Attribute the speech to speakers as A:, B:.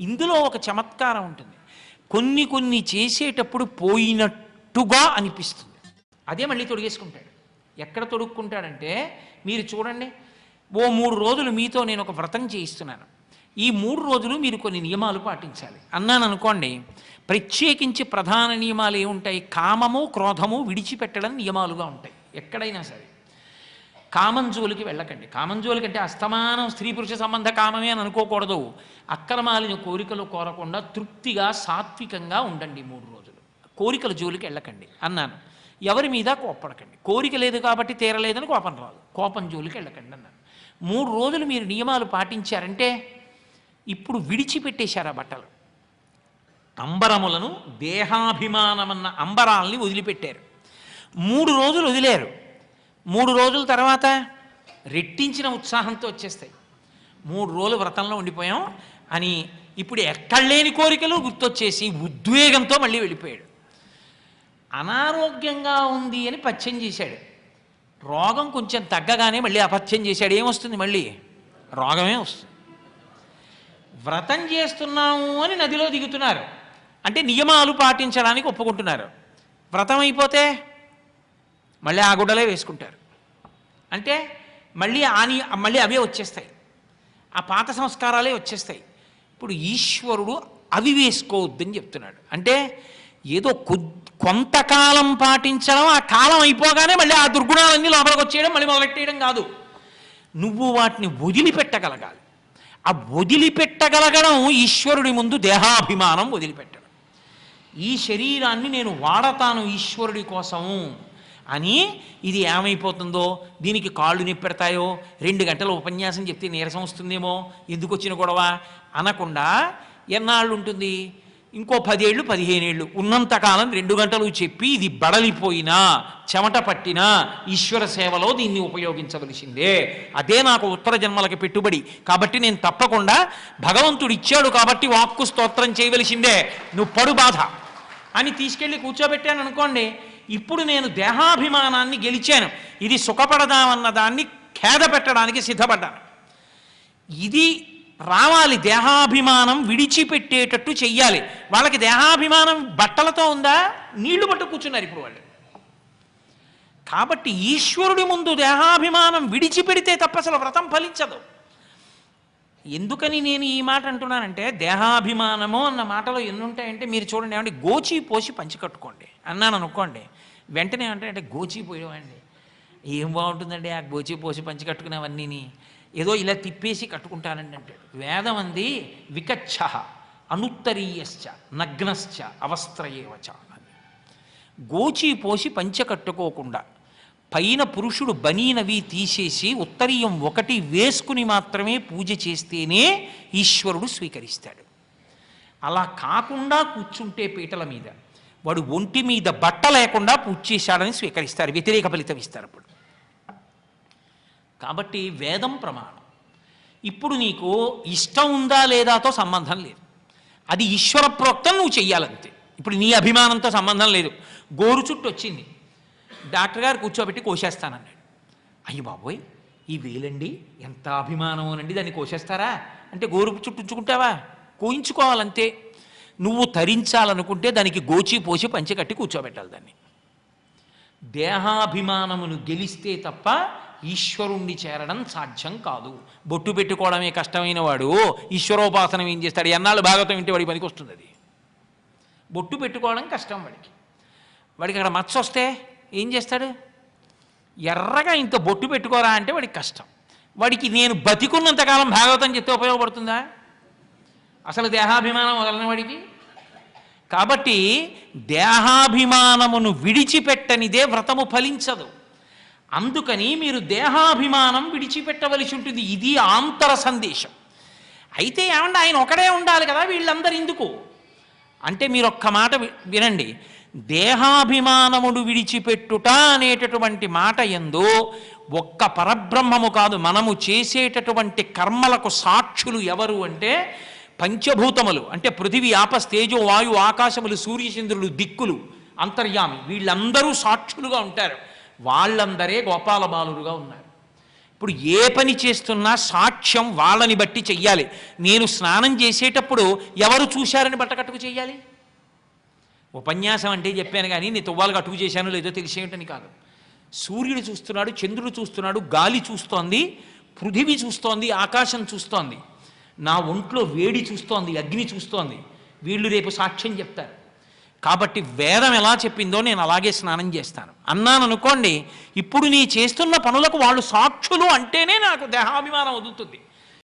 A: ఇందులో ఒక చమత్కారం ఉంటుంది. కొన్ని కొన్ని చేసేటప్పుడు పోయినట్టుగా అనిపిస్తుంది. అదే మళ్ళీ తొడిగేసుకుంటాడు. ఎక్కడ తొడుక్కుంటాడంటే మీరు చూడండి ఓ మూడు రోజులు మీతో నేను ఒక వ్రతం చేయిస్తున్నాను. ఈ మూడు రోజులు మీరు కొన్ని నియమాలు పాటించాలి. అన్నాను అనుకోండి ప్రత్యేకించి ప్రధాన నియమాలు ఏముంటాయి? కామము క్రోధము విడిచిపెట్టడం నియమాలుగా ఉంటాయి. ఎక్కడైనా సరే. కామం జోలికి వెళ్ళకండి. కామం జోలికి అంటే అస్తమానం స్త్రీ పురుష సంబంధ కామమే అని అనుకోకూడదు. అక్రమాలని కోరికలు కోరకుండా తృప్తిగా సాత్వికంగా ఉండండి మూడు రోజులు. కోరికల జోలికి వెళ్ళకండి అన్నాను. ఎవరి మీద కోప్పడకండి. కోరిక లేదు కాబట్టి తీరలేదని కోపం రాదు. కోపం జోలికి వెళ్ళకండి అన్నాను. మూడు రోజులు మీరు నియమాలు పాటించారంటే ఇప్పుడు విడిచిపెట్టేశారు ఆ బట్టలు? అంబరములను దేహాభిమానమన్న అంబరాల్ని వదిలిపెట్టారు. మూడు రోజులు వదిలేరు. మూడు రోజుల తర్వాత రెట్టించిన ఉత్సాహంతో వచ్చేస్తాయి. మూడు రోజులు వ్రతంలో ఉండిపోయాం అని ఇప్పుడు ఎక్కడలేని కోరికలు గుర్తొచ్చేసి ఉద్వేగంతో మళ్ళీ వెళ్ళిపోయాడు. అనారోగ్యంగా ఉంది అని పచ్చం చేశాడు. రోగం కొంచెం తగ్గగానే మళ్ళీ అపథ్యం చేశాడు. ఏమొస్తుంది మళ్ళీ? రోగమే వస్తుంది. వ్రతం చేస్తున్నాము అని నదిలో దిగుతున్నారు. అంటే నియమాలు పాటించడానికి ఒప్పుకుంటున్నారు. వ్రతం అయిపోతే మళ్ళీ ఆ గుడ్డలే వేసుకుంటారు. అంటే మళ్ళీ ఆని మళ్ళీ అవే వచ్చేస్తాయి. ఆ పాత సంస్కారాలే వచ్చేస్తాయి. ఇప్పుడు ఈశ్వరుడు అవి వేసుకోవద్దని చెప్తున్నాడు. అంటే ఏదో కొద్- కొంతకాలం పాటించడం ఆ కాలం అయిపోగానే మళ్ళీ ఆ దుర్గుణాలన్నీ లోపలికి వచ్చేయడం మళ్ళీ మొదలెట్టేయడం కాదు. నువ్వు వాటిని వదిలిపెట్టగలగాలి. ఆ వదిలిపెట్టగలగడం ఈశ్వరుడి ముందు దేహాభిమానం వదిలిపెట్టడం. ఈ శరీరాన్ని నేను వాడతాను ఈశ్వరుడి కోసము. అని ఇది ఏమైపోతుందో దీనికి కాళ్ళు నిప్పెడతాయో రెండు గంటల ఉపన్యాసం చెప్తే నీరసం వస్తుందేమో ఎందుకు వచ్చిన గొడవ? అనకుండా ఎన్నాళ్ళు ఉంటుంది ఇంకో పదేళ్ళు పదిహేనేళ్ళు. ఉన్నంతకాలం రెండు గంటలు చెప్పి ఇది బడలిపోయినా చెమట పట్టినా ఈశ్వర సేవలో దీన్ని ఉపయోగించవలసిందే. అదే నాకు ఉత్తర జన్మలకి పెట్టుబడి. కాబట్టి నేను తప్పకుండా భగవంతుడు ఇచ్చాడు కాబట్టి వాక్కు స్తోత్రం చేయవలసిందే. నువ్వు పడు బాధ. అని తీసుకెళ్ళి కూర్చోబెట్టాను అనుకోండి ఇప్పుడు నేను దేహాభిమానాన్ని గెలిచాను. ఇది సుఖపడదామన్న దాన్ని ఖేద పెట్టడానికి సిద్ధపడ్డాను. ఇది రావాలి. దేహాభిమానం విడిచిపెట్టేటట్టు చెయ్యాలి. వాళ్ళకి దేహాభిమానం బట్టలతో ఉందా? నీళ్ళు పట్టు కూర్చున్నారు ఇప్పుడు వాళ్ళు. కాబట్టి ఈశ్వరుడి ముందు దేహాభిమానం విడిచిపెడితే తప్ప అసలు వ్రతం ఫలించదు. ఎందుకని నేను ఈ మాట అంటున్నానంటే దేహాభిమానము అన్న మాటలో ఎన్నుంటాయంటే మీరు చూడండి ఏమంటే గోచి పోసి పంచి కట్టుకోండి అన్నాను అనుకోండి. వెంటనే అంటే అంటే గోచి పోయేవాడిని. ఏం బాగుంటుందండి ఆ గోచి పోసి పంచి కట్టుకునేవన్నీని? ఏదో ఇలా తిప్పేసి కట్టుకుంటానండి అంటాడు. వేదం అంది వికచ్చ అనుత్తరీయశ్చ నగ్నశ్చ అవస్త్రయేవచ. అని గోచి పోసి పంచ కట్టుకోకుండా పైన పురుషుడు బనీనవి తీసేసి ఉత్తరీయం ఒకటి వేసుకుని మాత్రమే పూజ చేస్తేనే ఈశ్వరుడు స్వీకరిస్తాడు. అలా కాకుండా కూర్చుంటే పీటల మీద. వాడు ఒంటి మీద బట్ట లేకుండా పూజ చేశాడని స్వీకరిస్తారు. వ్యతిరేక ఫలితం ఇస్తారు అప్పుడు. కాబట్టి వేదం ప్రమాణం. ఇప్పుడు నీకు ఇష్టం ఉందా లేదాతో సంబంధం లేదు. అది ఈశ్వర ప్రోక్తం నువ్వు చెయ్యాలంతే. ఇప్పుడు నీ అభిమానంతో సంబంధం లేదు. గోరు చుట్టూ వచ్చింది డాక్టర్ గారు కూర్చోబెట్టి కోసేస్తానన్నాడు. అయ్యి బాబోయ్ ఈ వేలండి ఎంత అభిమానమోనండి దాన్ని కోసేస్తారా? అంటే గోరు చుట్టించుకుంటావా కోయించుకోవాలంతే. నువ్వు తరించాలనుకుంటే దానికి గోచి పోసి పంచి కట్టి కూర్చోబెట్టాలి దాన్ని. దేహాభిమానమును గెలిస్తే తప్ప ఈశ్వరుణ్ణి చేరడం సాధ్యం కాదు. బొట్టు పెట్టుకోవడమే కష్టమైన వాడు. ఈశ్వరోపాసనం ఏం చేస్తాడు? ఎన్నాళ్ళు భాగవతం వింటే వాడి పనికి వస్తుంది అది బొట్టు పెట్టుకోవడం కష్టం వాడికి. వాడికి అక్కడ మచ్చ వస్తే ఏం చేస్తాడు? ఎర్రగా ఇంత బొట్టు పెట్టుకోరా అంటే వాడికి కష్టం. వాడికి నేను బతికున్నంతకాలం భాగవతం చెప్తే ఉపయోగపడుతుందా? అసలు దేహాభిమానం వదలని వాడికి? కాబట్టి దేహాభిమానమును విడిచిపెట్టనిదే వ్రతము ఫలించదు. అందుకని మీరు దేహాభిమానం విడిచిపెట్టవలసి ఉంటుంది. ఇది ఆంతర సందేశం. అయితే ఏమంటే ఆయన ఒకడే ఉండాలి కదా వీళ్ళందరూ ఎందుకు? అంటే మీరు ఒక్క మాట వినండి. దేహాభిమానముడు విడిచిపెట్టుట అనేటటువంటి మాట ఎందు ఒక్క పరబ్రహ్మము కాదు మనము చేసేటటువంటి కర్మలకు సాక్షులు ఎవరు అంటే పంచభూతములు. అంటే పృథివీ ఆపస్ తేజో వాయు ఆకాశములు సూర్యచంద్రులు దిక్కులు అంతర్యామి. వీళ్ళందరూ సాక్షులుగా ఉంటారు. వాళ్ళందరే గోపాల బాలురుగా ఉన్నారు. ఇప్పుడు ఏ పని చేస్తున్నా సాక్ష్యం వాళ్ళని బట్టి చెయ్యాలి. నేను స్నానం చేసేటప్పుడు ఎవరు చూశారని బట్టకట్టుకు చెయ్యాలి? ఉపన్యాసం అంటే చెప్పాను కానీ నీ తువ్వాలు అటుకు చేశాను లేదో తెలిసేయటని కాదు. సూర్యుడు చూస్తున్నాడు చంద్రుడు చూస్తున్నాడు గాలి చూస్తోంది పృథివీ చూస్తోంది ఆకాశం చూస్తోంది. నా ఒంట్లో వేడి చూస్తోంది అగ్ని చూస్తోంది. వీళ్ళు రేపు సాక్ష్యం చెప్తారు. కాబట్టి వేదం ఎలా చెప్పిందో నేను అలాగే స్నానం చేస్తాను. అన్నాను అనుకోండి ఇప్పుడు నీ చేస్తున్న పనులకు వాళ్ళు సాక్షులు అంటేనే నాకు దేహాభిమానం వదులుతుంది.